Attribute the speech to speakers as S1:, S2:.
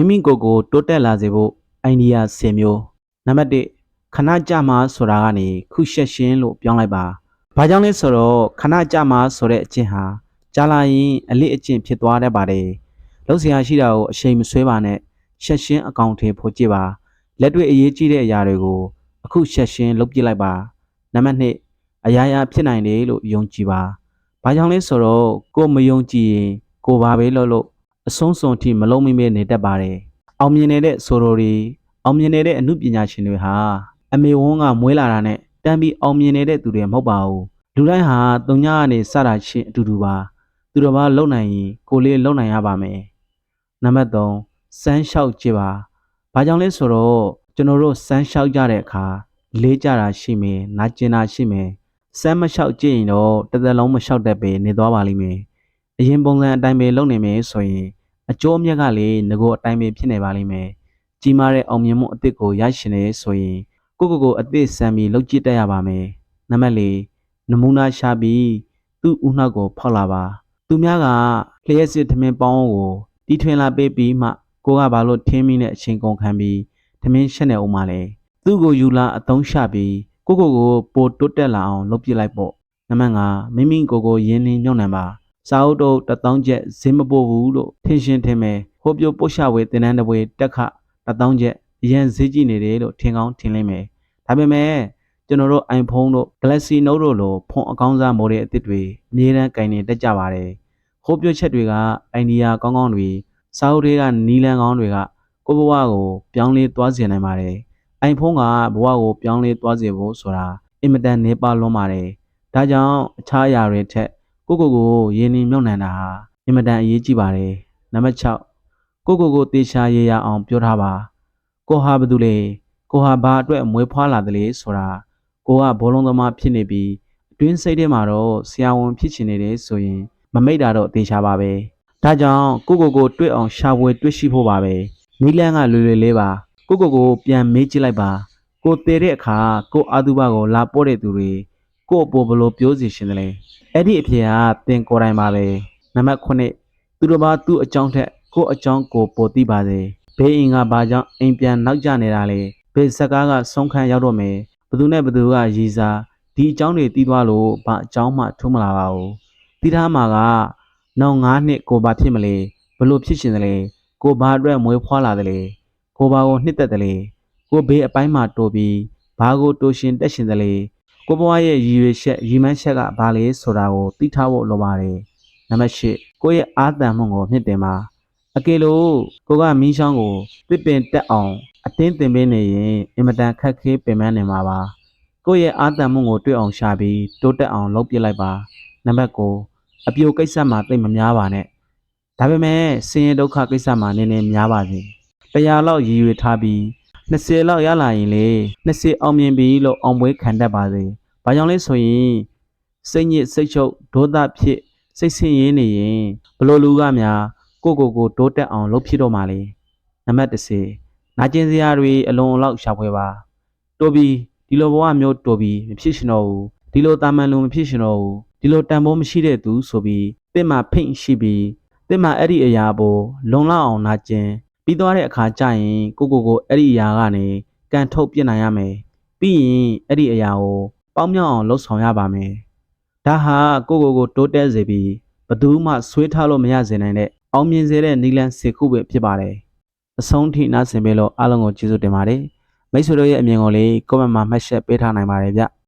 S1: မိမိကိုယ်ကိုတိုးတက်လာစေဖို့အိုင်ဒီယာ10မျိုးနံပါတ်1ခဏကြမှာဆိုတာကနေခုရှက်ရှင်းလို့ပြောင်းလိုက်ပါဘာကြောင့်လဲဆိုတော့ခဏကြမှာဆိုတဲ့အချင်းဟာကြာလာရင်အလစ်အကျင့်ဖြစ်သွားတတ်ပါတယ်လှုပ်ရှားရှိတာကိုအချိန်မဆွဲပါနဲ့ရှက်ရှင်းအကောင့်ထဲပို့ကြည့်ပါလက်တွေ့အရေးကြီးတဲ့အရာတွေကိုအခုရှက်ရှင်းလုပ်ပြလိုက်ပါနံပါတ်2အရာရာဖြစ်နိုင်တယ်လို့ယုံကြည်ပါဘာကြောင့်လဲဆိုတော့ကိုမယုံကြည်ရင်ကိုဘာပဲလုပ်လို့ အဆုံးစွန်ထိမလုံးမိမဲနေတတ်ပါတယ်အောင်မြင်နေတဲ့ဆိုလိုတွေအောင်မြင်နေတဲ့အမှုပညာရှင်တွေဟာအမေဝန်းကမွေးလာတာနဲ့တန်းပြီးအောင်မြင်နေတဲ့သူတွေမဟုတ်ပါဘူးလူတိုင်းဟာတုံညာကနေစတာချင်းအတူတူပါသူတော်ဘာလုံနိုင်ရင်ကိုယ်လေးလုံနိုင်ရပါမယ်နံပါတ်3စမ်းလျှောက်ကြည့်ပါဘာကြောင့်လဲဆိုတော့ကျွန်တော်တို့စမ်းလျှောက်ကြတဲ့အခါလေးကြတာရှိမယ်နာကျင်တာရှိမယ်စမ်းမလျှောက်ကြည့်ရင်တော့တစ်သက်လုံးမလျှောက်တတ်ပဲနေသွားပါလိမ့်မယ်အရင်ပုံစံအတိုင်းပဲလုပ်နေမယ်ဆိုရင် အကျိုးအမြတ်ကလေငကိုအတိုင်းပဲဖြစ်နေပါလိမ့်မယ်ကြီးမားတဲ့အောင်မြင်မှုအသစ်ကိုရရှိနေဆိုရင်ကိုယ့်ကိုယ်ကိုအသစ်စမ်းပြီးလုပ်ကြည့်တတ်ရပါမယ်နံပါတ်၄နမူနာရှာပြီးသူ့ဦးနှောက်ကိုဖောက်လာပါသူများကလျှက်စစ်ထမင်းပေါင်းကိုတီထွင်လာပေးပြီးမှကိုကဘာလို့ထင်းမိနဲ့အချိန်ကုန်ခံပြီးထမင်းရှက်နေအောင်မလဲသူ့ကိုယူလာအသုံးချပြီးကိုကိုကိုပိုတိုးတက်လာအောင်လုပ်ပြလိုက်ပေါ့နံပါတ်5မိမိကိုယ်ကိုရင်းနှီးညှုံ့နှံပါ စာအုပ်တော့တစ်တောင်းချက်ဈေးမပို့ဘူးလို့ထင်ရှင်ထင်မယ်ဟိုပြိုပို့ရှာဝေတင်တန်းတစ်ပွဲတက်ခတစ်တောင်းချက်အရင်ဈေးကြည့်နေတယ်လို့ထင်ကောင်းထင်လိမ့်မယ်ဒါပေမဲ့ကျွန်တော်တို့ iPhone တို့ Galaxy Note တို့လိုဖုန်းအကောင်းစား model အသစ်တွေအမြဲတမ်းကင်နေတတ်ကြပါတယ်ဟိုပြချက်တွေကအိုင်ဒီယာကောင်းကောင်းတွေစာအုပ်တွေကနီလန်ကောင်းတွေကကိုယ့်ဘဝကိုပြောင်းလဲသွားစေနိုင်ပါတယ် iPhone ကဘဝကိုပြောင်းလဲသွားစေဖို့ဆိုတာအင်မတန်နေပါလွန်ပါတယ်ဒါကြောင့်အခြားအရာတွေထက် ကိုယ့်ကိုယ်ကိုရင်းနှီးမြှုပ်နှံတာဟာအင်မတန်အရေးကြီးပါတယ်နံပါတ်6ကိုယ့်ကိုယ်ကိုတေချာရေရအောင်ပြောထားပါကိုဟာဘာတူလဲကိုဟာဘာအတွက်မွေးဖွားလာတယ်လေဆိုတာကိုကဘောလုံးသမားဖြစ်နေပြီးအတွင်းစိတ်ထဲမှာတော့ဆရာဝန်ဖြစ်ချင်နေတယ်ဆိုရင်မမိတ်တာတော့တေချာပါပဲဒါကြောင့်ကိုယ့်ကိုယ်ကိုတွေ့အောင်ရှာဖွေတွေ့ရှိဖို့ပါပဲနီလန်းကလွယ်လွယ်လေးပါကိုယ့်ကိုယ်ကိုပြန်မေးကြည့်လိုက်ပါကိုတည်တဲ့အခါကိုအာသူဘကိုလာပို့တဲ့သူတွေ ကိုအပေါ်ဘလို့ပြောစီရှင်တယ်လဲအဲ့ဒီအဖေကတင်ကိုယ်တိုင်ပါပဲနံပါတ်9သူတို့ဘာသူ့အကြောင်းထက်ကိုအကြောင်းကိုပိုသိပါစေဘေးအင်ကဘာကြောင့်အိမ်ပြန်နောက်ကျနေတာလဲဘေးဇက်ကားကဆုံးခန်းရောက်တော့မယ်ဘသူနဲ့ဘသူကရည်စားဒီအကြောင်းတွေတီးသွားလို့ဘာအကြောင်းမှထုံးမလာပါဘူးတီးထားမှာကနောက်9နှစ်ကိုဘာဖြစ်မလဲဘလို့ဖြစ်ရှင်တယ်လဲကိုဘာအတွက်မွေးဖွားလာတယ်လဲကိုဘာကိုနှစ်သက်တယ်လဲကိုဘေးအပိုင်းမှာတိုးပြီးဘာကိုတိုးရှင်တက်ရှင်တယ်လဲ ကိုဘွားရဲ့ရည်ရွယ်ချက်ရည်မှန်းချက်ကဘာလဲဆိုတာကိုသိထားဖို့လိုပါတယ်နံပါတ်၈ကိုယ့်ရဲ့အာသံမှုကိုမြင့်တင်ပါအကယ်လို့ကိုကမီးချောင်းကိုတစ်ပင်တက်အောင်အတင်းတင်ပေးနေရင်အင်မတန်ခက်ခဲပင်ပန်းနေမှာပါကိုယ့်ရဲ့အာသံမှုကိုတွေ့အောင်ရှာပြီးတိုးတက်အောင်လုပ်ပြလိုက်ပါနံပါတ်9အပြိုကိစ္စမှာသိမ့်မများပါနဲ့ဒါပေမဲ့ဆင်းရဲဒုက္ခကိစ္စမှာနည်းနည်းများပါစေတရားလောက်ရည်ရွယ်ထားပြီး20လောက်ရလာရင်လေ20အောင်မြင်ပြီလို့အောင်ပွဲခံတတ်ပါစေ။ ဘာကြောင့်လဲဆိုရင်စိတ်ညစ်စိတ်ချုပ်ဒေါသဖြစ်စိတ်ဆင်းရဲနေရင်ဘလို့လူကများကိုယ့်ကိုယ်ကိုတိုးတက်အောင်လုပ်ဖြစ်တော့မှလေ။နံပါတ်30နာကျင်စရာတွေအလုံးအလောက်ရှာဖွေပါ။တိုးပြီးဒီလိုဘဝမျိုးတိုးပြီးမဖြစ်ရှင်တော့ဘူး။ဒီလိုတာမန်လူမဖြစ်ရှင်တော့ဘူး။ဒီလိုတန်ဖိုးမရှိတဲ့သူဆိုပြီးတင့်မှာဖိတ်ရှိပြီးတင့်မှာအဲ့ဒီအရာပေါ်လုံလောက်အောင်နာကျင်ပြီးသွားတဲ့အခါကျရင်ကိုကိုကိုအဲ့ဒီအရာကနေကန်ထုတ်ပြစ်နိုင်ရမယ်ပြီးရင်အဲ့ဒီအရာကို ပေါင်းမြောက်အောင်လှုပ်ဆောင်ရပါမယ်ဒါဟာကိုကိုကိုတိုးတက်စေပြီးဘယ်သူမှဆွေးထားလို့မရစေနိုင်တဲ့အောင်မြင်စေတဲ့နီလန်စေခုပဲဖြစ်ပါတယ်အဆုံးထိနားဆင်ပေးလို့အားလုံးကိုကျေးဇူးတင်ပါတယ်မိတ်ဆွေတို့ရဲ့အမြင်ကိုလေး comment မှာမှတ်ချက်ပေးထားနိုင်ပါတယ်ဗျ